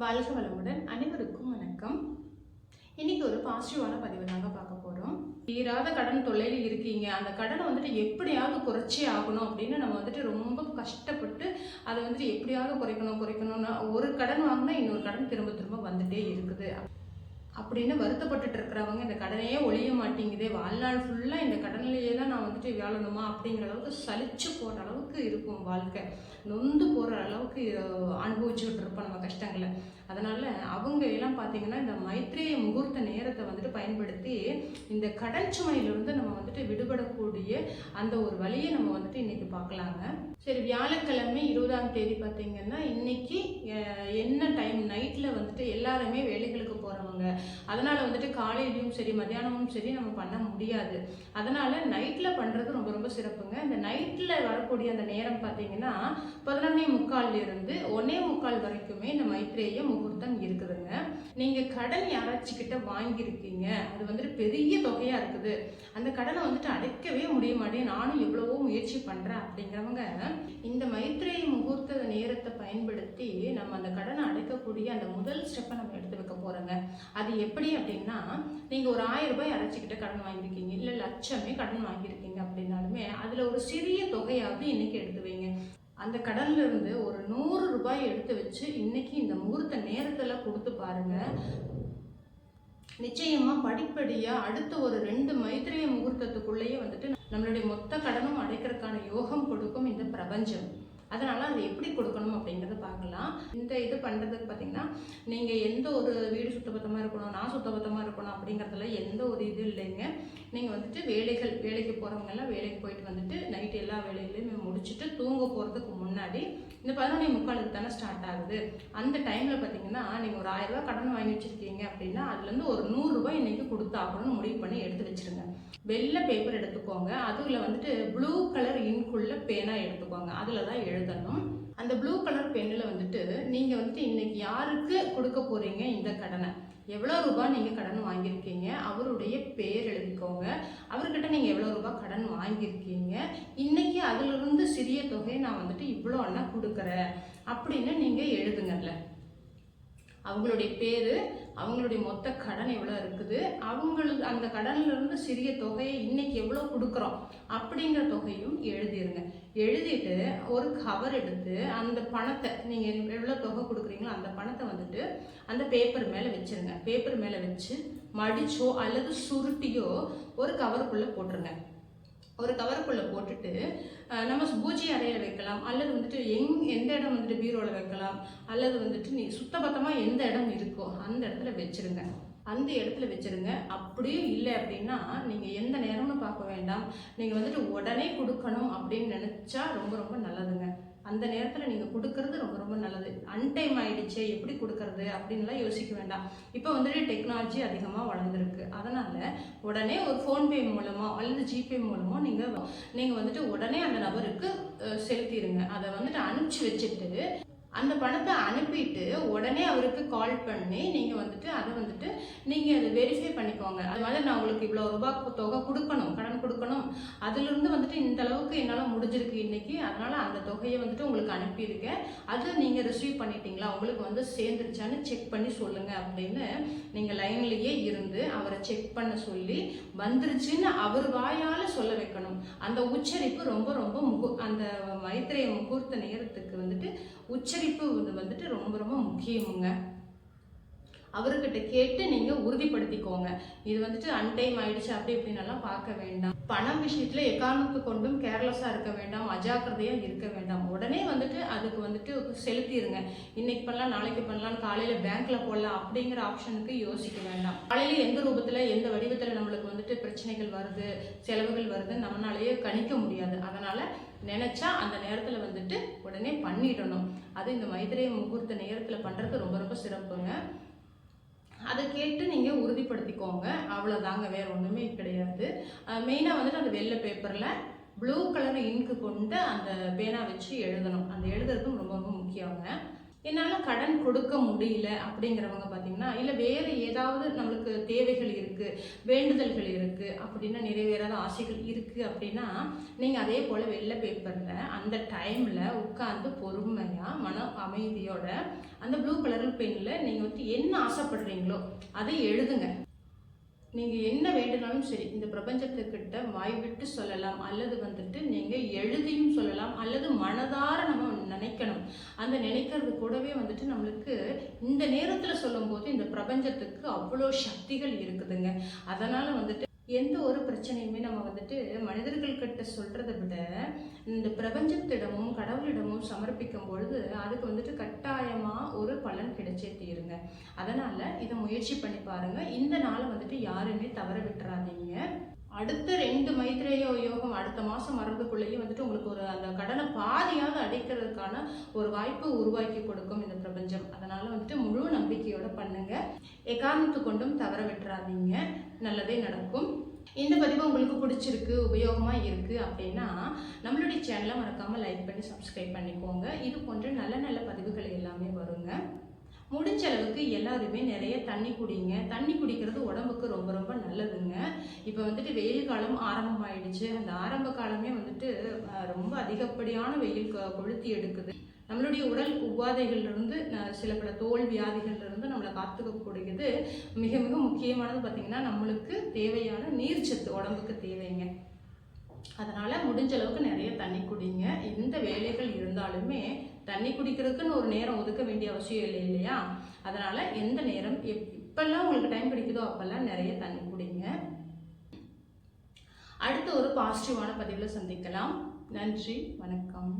வாழ்க வளமுடன் அனைவருக்கும் வணக்கம். இன்னைக்கு ஒரு பாசிட்டிவான பதிவு தாங்க பார்க்க போகிறோம் தீராத கடன் தொல்லையில் இருக்கீங்க. அந்த கடனை வந்துட்டு எப்படியாவது குறைச்சே ஆகணும் அப்படின்னு நம்ம வந்துட்டு ரொம்ப கஷ்டப்பட்டு அதை வந்துட்டு எப்படியாவது குறைக்கணும் குறைக்கணும்னு ஒரு கடன் வாங்கினா இன்னொரு கடன் திரும்ப திரும்ப வந்துட்டே இருக்குது. அப்படின்னு வருத்தப்பட்டுட்டு இருக்கிறவங்க இந்த கடனையே ஒழிய மாட்டேங்குதே. வாழ்நாள் ஃபுல்லாக இந்த கடனிலேயே தான் நான் வந்துட்டு வாழணுமா அப்படிங்கிற அளவுக்கு சலிச்சு போகிற அளவுக்கு இருக்கும் வாழ்க்கை. நொந்து போகிற அளவுக்கு அனுபவிச்சுக்கிட்டு இருப்போம் நம்ம கஷ்டங்களை. அதனால் அவங்க எல்லாம் பார்த்தீங்கன்னா இந்த மைத்ரேய முகூர்த்த நேரத்தை வந்துட்டு பயன்படுத்தி இந்த கடன் சுமையிலிருந்து நம்ம வந்துட்டு விடுபடக்கூடிய அந்த ஒரு வழியை நம்ம வந்துட்டு இன்றைக்கி பார்க்கலாங்க. சரி வியாழக்கிழமை இருபதாம் தேதி பார்த்தீங்கன்னா இன்னைக்கு என்ன டைம் நைட்டில் வந்துட்டு எல்லாருமே வேலைகளுக்கு போகிறவங்க அதனால் வந்துட்டு காலையிலையும் சரி மத்தியானமும் சரி நம்ம பண்ண முடியாது. அதனால் நைட்டில் பண்ணுறது ரொம்ப ரொம்ப சிறப்புங்க. இந்த நைட்டில் வரக்கூடிய அந்த நேரம் பார்த்தீங்கன்னா பதினொன்னே முக்கால்லேருந்து ஒன்னே முக்கால் வரைக்குமே இந்த மைத்ரேய முகூர்த்தம் இருக்குதுங்க. நீங்கள் கடன் யாராச்சிக்கிட்ட வாங்கியிருக்கீங்க அது வந்துட்டு பெரிய தொகையாக இருக்குது. அந்த கடனை வந்துட்டு அடைக்கவே முடிய மாட்டேன் நானும் எவ்வளவோ முயற்சி பண்ணுறேன் அப்படிங்கிறவங்க இந்த மைத்ரேய முகூர்த்த நேரத்தை பயன்படுத்தி நம்ம அந்த கடனை அடைக்கக்கூடிய அந்த முதல் ஸ்டெப்பை நம்ம பாருங்க. அது எப்படி அப்படின்னா நீங்க ஒரு ஆயிரம் ரூபாய் அரைச்சிக்கிட்ட கடன் வாங்கியிருக்கீங்க. இல்ல லட்சமே கடன் வாங்கியிருக்கீங்க அப்படின்னாலுமே அதுல ஒரு சிறிய தொகையாவது இன்னைக்கு எடுத்து வைங்க. அந்த கடன்ல இருந்து ஒரு நூறு ரூபாய் எடுத்து வச்சு இன்னைக்கு இந்த முகூர்த்த நேரத்துல கொடுத்து பாருங்க. நிச்சயமா படிப்படியா அடுத்த ஒரு ரெண்டு மைத்திரிய முகூர்த்தத்துக்குள்ளேயே வந்துட்டு நம்மளுடைய மொத்த கடனும் அடைக்கிறதுக்கான யோகம் கொடுக்கும் இந்த பிரபஞ்சம். அதனால் அதை எப்படி கொடுக்கணும் அப்படிங்கிறத பார்க்கலாம். இந்த இது பண்ணுறதுக்கு பார்த்தீங்கன்னா நீங்கள் எந்த ஒரு வீடு சுத்தபத்தமாக இருக்கணும் நான் சுத்தபத்தமாக இருக்கணும் அப்படிங்கிறதுல எந்த ஒரு இது இல்லைங்க. நீங்கள் வந்துட்டு வேலைகள் வேலைக்கு போகிறவங்க எல்லாம் வேலைக்கு போயிட்டு வந்துட்டு நைட் எல்லா வேலைகளையும் முடிச்சுட்டு தூங்க போகிறதுக்கு முன்னாடி இந்த பதினொன்னே முக்காலுக்கு தானே ஸ்டார்ட் ஆகுது. அந்த டைமில் பார்த்தீங்கன்னா நீங்கள் ஒரு ஆயிரரூபா கடன் வாங்கி வச்சுருக்கீங்க அப்படின்னா அதுலேருந்து ஒரு நூறுரூவா இன்றைக்கி கொடுத்தாகணும்னு முடிவு பண்ணி எடுத்து வச்சிருங்க. வெள்ளை பேப்பர் எடுத்துக்கோங்க. அதில் வந்துட்டு ப்ளூ கலர் இன்குள்ள பேனா எடுத்துக்கோங்க. அதில் தான் எழுதணும். அந்த ப்ளூ கலர் பென்னில் வந்துட்டு நீங்கள் வந்துட்டு இன்னைக்கு யாருக்கு கொடுக்க போகிறீங்க இந்த கடனை? எவ்வளோ ரூபாய் நீங்கள் கடன் வாங்கியிருக்கீங்க? அவருடைய பேர் எழுதிக்கோங்க. அவர்கிட்ட நீங்கள் எவ்வளோ ரூபாய் கடன் வாங்கியிருக்கீங்க? இன்னைக்கு அதிலிருந்து சிறிய தொகையை நான் வந்துட்டு இவ்வளோ அண்ணா கொடுக்குறேன். அப்படின்னு நீங்கள் எழுதுங்கல்ல அவங்களுடைய பேர் அவங்களுடைய மொத்த கடன் எவ்வளோ இருக்குது அவங்களுக்கு அந்த கடன்லேருந்து சிறிய தொகையை இன்னைக்கு எவ்வளோ கொடுக்குறோம் அப்படிங்கிற தொகையும் எழுதிருங்க. எழுதிட்டு ஒரு கவர் எடுத்து அந்த பணத்தை நீங்கள் எவ்வளோ தொகை கொடுக்குறீங்களோ அந்த பணத்தை வந்துட்டு அந்த பேப்பர் மேலே வச்சுருங்க. பேப்பர் மேலே வச்சு மடிச்சோ அல்லது சுருட்டியோ ஒரு கவருக்குள்ளே போட்டுருங்க. ஒரு கவருக்குள்ளே போட்டுட்டு நம்ம பூஜை அறையில் வைக்கலாம். அல்லது வந்துட்டு எங் எந்த இடம் வந்துட்டு பீரோவில் வைக்கலாம். அல்லது வந்துட்டு நீ சுத்தபத்தமாக எந்த இடம் இருக்கோ அந்த இடத்துல வச்சுருங்க. அந்த இடத்துல வச்சிருங்க. அப்படியும் இல்லை அப்படின்னா நீங்கள் எந்த நேரம்னு பார்க்க வேண்டாம். நீங்கள் வந்துட்டு உடனே கொடுக்கணும் அப்படின்னு நினச்சா ரொம்ப ரொம்ப நல்லதுங்க. அந்த நேரத்தில் நீங்கள் கொடுக்கறது ரொம்ப ரொம்ப நல்லது. அன்டைம் ஆகிடுச்சே எப்படி கொடுக்கறது அப்படின்லாம் யோசிக்க வேண்டாம். இப்போ வந்துட்டு டெக்னாலஜி அதிகமாக வளர்ந்துருக்கு. அதனால் உடனே ஒரு ஃபோன்பே மூலமோ அல்லது ஜிபே மூலமோ நீங்கள் நீங்கள் வந்துட்டு உடனே அந்த நபருக்கு செலுத்திடுங்க அதை வந்துட்டு அனுப்பிச்சி வச்சுட்டு அந்த பணத்தை அனுப்பிட்டு உடனே அவருக்கு கால் பண்ணி நீங்கள் வந்துட்டு அதை வந்துட்டு நீங்கள் அதை வெரிஃபை பண்ணிக்கோங்க. அது மாதிரி நான் உங்களுக்கு இவ்வளோ ரூபாய் தொகை கொடுக்கணும் கடன் கொடுக்கணும். அதுலேருந்து வந்துட்டு இந்த அளவுக்கு என்னால் முடிஞ்சிருக்கு இன்றைக்கி அதனால் அந்த தொகையை வந்துட்டு உங்களுக்கு அனுப்பியிருக்கேன். அதை நீங்கள் ரிசீவ் பண்ணிட்டீங்களா? உங்களுக்கு வந்து சேர்ந்துருச்சான்னு செக் பண்ணி சொல்லுங்கள் அப்படின்னு நீங்கள் லைன்லேயே இருந்து அவரை செக் பண்ண சொல்லி வந்துருச்சுன்னு அவர் வாயால் சொல்ல வைக்கணும். அந்த உச்சரிப்பு ரொம்ப ரொம்ப முகு அந்த மைத்திரைய முகூர்த்த நேரத்துக்கு வந்துட்டு உச்சரிப்பு இது வந்துட்டு ரொம்ப ரொம்ப முக்கியமுங்க. அவர்கிட்ட கேட்டு நீங்கள் உறுதிப்படுத்திக்கோங்க. இது வந்துட்டு அன்டைம் ஆயிடுச்சு அப்படி இப்படின்னெல்லாம் பார்க்க வேண்டாம். பணம் விஷயத்தில் எக்காரணத்து கொண்டும் கேர்லெஸ்ஸாக இருக்க வேண்டாம் அஜாக்கிரதையாக இருக்க வேண்டாம். உடனே வந்துட்டு அதுக்கு வந்துட்டு செலுத்திடுங்க இன்னைக்கு பண்ணலாம் நாளைக்கு பண்ணலாம் காலையில் பேங்க்ல போடலாம் அப்படிங்கிற ஆப்ஷனுக்கு யோசிக்க வேண்டாம். காலையில் எந்த ரூபத்தில் எந்த வடிவத்தில் நம்மளுக்கு வந்துட்டு பிரச்சனைகள் வருது செலவுகள் வருது நம்மளாலேயே கணிக்க முடியாது. அதனால் நினச்சா அந்த நேரத்தில் வந்துட்டு உடனே பண்ணிடணும். அது இந்த மைத்திரை முகூர்த்த நேரத்தில் பண்ணுறது ரொம்ப ரொம்ப சிறப்புங்க. அதை கேட்டு நீங்கள் உறுதிப்படுத்திக்கோங்க. அவ்வளோதாங்க வேறு ஒன்றுமே கிடையாது. மெயினாக வந்துட்டு அந்த வெள்ளை பேப்பரில் ப்ளூ கலர் இங்கு கொண்டு அந்த பேனா வச்சு எழுதணும். அந்த எழுதுறதும் ரொம்ப ரொம்ப முக்கியங்க. என்னால் கடன் கொடுக்க முடியல அப்படிங்கிறவங்க பார்த்தீங்கன்னா இல்லை வேறு ஏதாவது நம்மளுக்கு தேவைகள் இருக்குது வேண்டுதல்கள் இருக்குது அப்படின்னா நிறைவேறாத ஆசைகள் இருக்குது அப்படின்னா நீங்கள் அதே போல் வெள்ளை பேப்பரில் அந்த டைமில் உட்காந்து பொறுமையாக மன அமைதியோட அந்த ப்ளூ கலர் பெனில் நீங்கள் வந்து என்ன ஆசைப்படுறீங்களோ அதை எழுதுங்க. நீங்கள் என்ன வேண்டுனாலும் சரி இந்த பிரபஞ்சத்துக்கிட்ட வாய்விட்டு சொல்லலாம். அல்லது வந்துட்டு நீங்கள் எழுதியும் சொல்லலாம். அல்லது மனதார நம்ம நினைக்கணும். அந்த நினைக்கிறது கூடவே வந்துட்டு நம்மளுக்கு இந்த நேரத்தில் சொல்லும்போது இந்த பிரபஞ்சத்துக்கு அவ்வளோ சக்திகள் இருக்குதுங்க. அதனால் வந்துட்டு எந்த ஒரு பிரச்சனையுமே நம்ம வந்துட்டு மனிதர்கள்கிட்ட சொல்கிறத விட இந்த பிரபஞ்சத்திடமும் கடவுளிடமும் சமர்ப்பிக்கும் பொழுது அதுக்கு வந்துட்டு கட்டாயமாக ஒரு பலன் கிடைச்சே தீருங்க. அதனால் இதை முயற்சி பண்ணி பாருங்கள் இந்த நாளை வந்துட்டு யாருமே தவற விட்டுறாதீங்க. அடுத்த ரெண்டு மைத்ரேய யோகம் அடுத்த மாதம் வரதுக்குள்ளேயே வந்துட்டு உங்களுக்கு ஒரு அந்த கடனை பாதியாவது அடைக்கிறதுக்கான ஒரு வாய்ப்பு உருவாக்கி கொடுக்கும் இந்த பிரபஞ்சம். அதனால் வந்துட்டு முழு நம்பிக்கையோடு பண்ணுங்கள் எக்காரணத்து கொண்டும் தவற விட்டுறாதீங்க. நல்லதே நடக்கும். இந்த பதிவு உங்களுக்கு பிடிச்சிருக்கு உபயோகமாக இருக்குது அப்படின்னா நம்மளுடைய சேனலை மறக்காமல் லைக் பண்ணி சப்ஸ்கிரைப் பண்ணிக்கோங்க. இது போன்ற நல்ல நல்ல பதிவுகள் எல்லாமே வருங்க. முடிஞ்ச அளவுக்கு எல்லாருமே நிறைய தண்ணி குடிங்க. தண்ணி குடிக்கிறது உடம்புக்கு ரொம்ப ரொம்ப நல்லதுங்க. இப்போ வந்துட்டு வெயில் காலம் ஆரம்பமாயிடுச்சு. அந்த ஆரம்ப காலமே வந்துட்டு ரொம்ப அதிகப்படியான வெயில் கொளுத்தி எடுக்குது. நம்மளுடைய உடல் உபாதைகள்லேருந்து சில பல தோல் வியாதிகள்லேருந்து நம்மளை காத்துக்கக்கூடியது மிக மிக முக்கியமானது பார்த்திங்கன்னா நம்மளுக்கு தேவையான நீர்ச்சத்து உடம்புக்கு தேவைங்க. அதனால் முடிஞ்ச அளவுக்கு நிறைய தண்ணி குடிங்க. எந்த வேலைகள் இருந்தாலுமே தண்ணி குடிக்கிறதுக்குன்னு ஒரு நேரம் ஒதுக்க வேண்டிய அவசியம் இல்லை இல்லையா? அதனால் எந்த நேரம் எப் இப்போல்லாம் உங்களுக்கு டைம் கிடைக்குதோ அப்போல்லாம் நிறைய தண்ணி குடிங்க. அடுத்த ஒரு பாசிட்டிவான பதிவில் சந்திக்கலாம். நன்றி வணக்கம்.